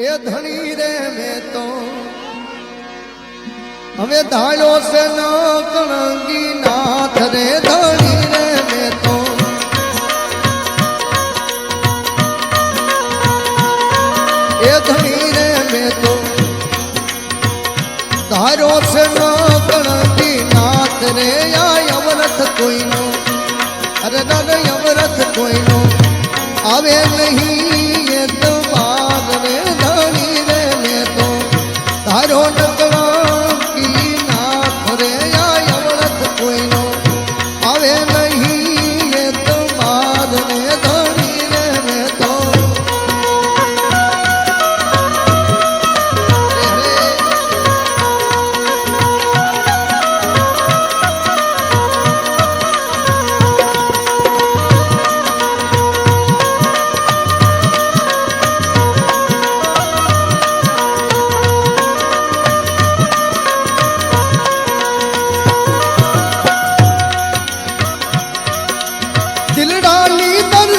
એ ધણી રે મેં તો. હવે ધાળો છે નો કણંગી નાથ રે, ધણી રે મેં તો. એ ધણી રે મેં તો. ધારો છે નો કણંગી નાથ કોઈનો. અરે દાદા અવરથ કોઈનો. આવે નહીં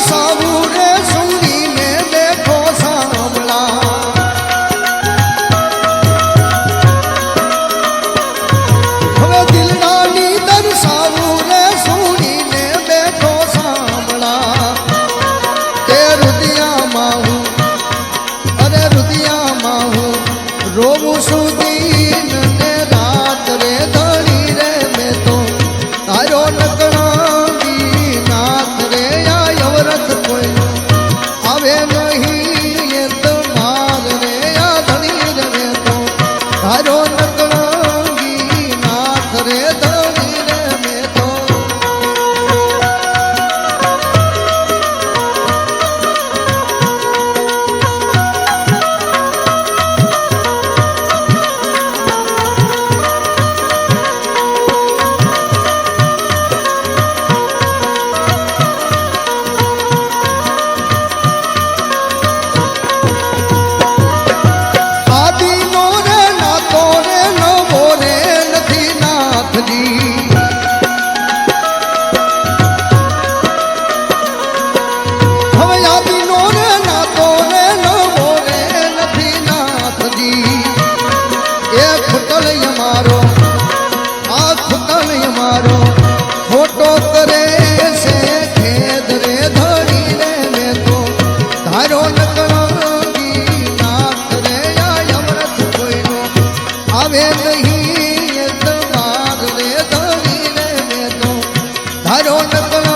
逃不开。તળય મારો, હાથ તળય મારો, ખોટો કરે છે તો ધારો રે આવે નહીં તમાર રે ધરી રે મેં તો ધારો નકળ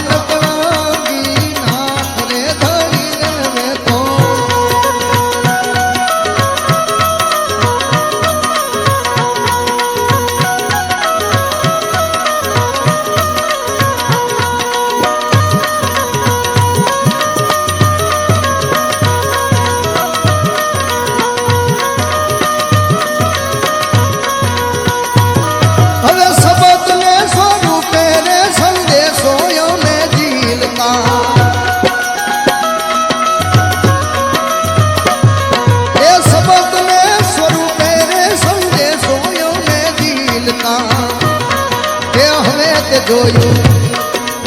Thank. તે જોયું,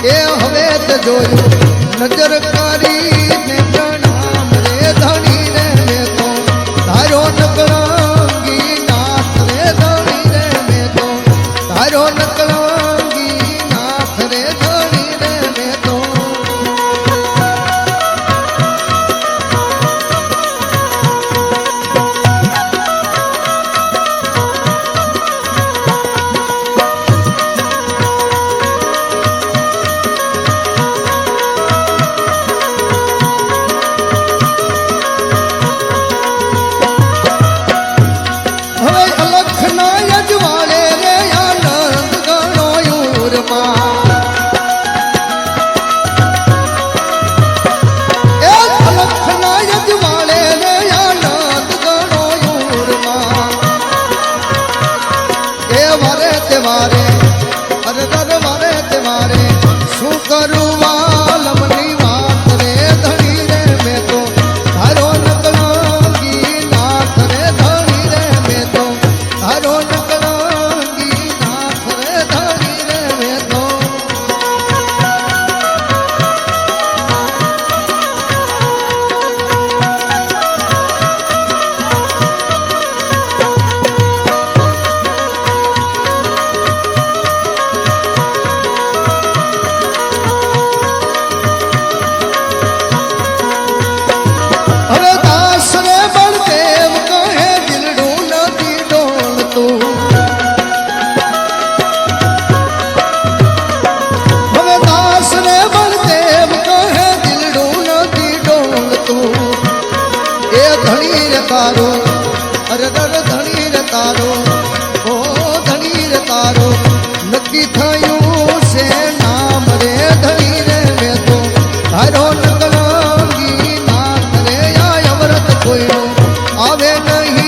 એ હવે તે જોયું. નજર કરી ને પ્રણામ રે ધણી રે મેં તો તારો નકળાંગી નાથ રે ધણી રે મેં તો તારો નકળા મારે અરે દર મારે તે શું કરું ધણી રે તારો, અરે દર ધણી રે તારો, ઓ ધણી રે તારો, નક્કી થયું છે નામ રે ધણી રે મેં તો હારો નકલંગી નાથ રે અવરત કોઈ આવે નહીં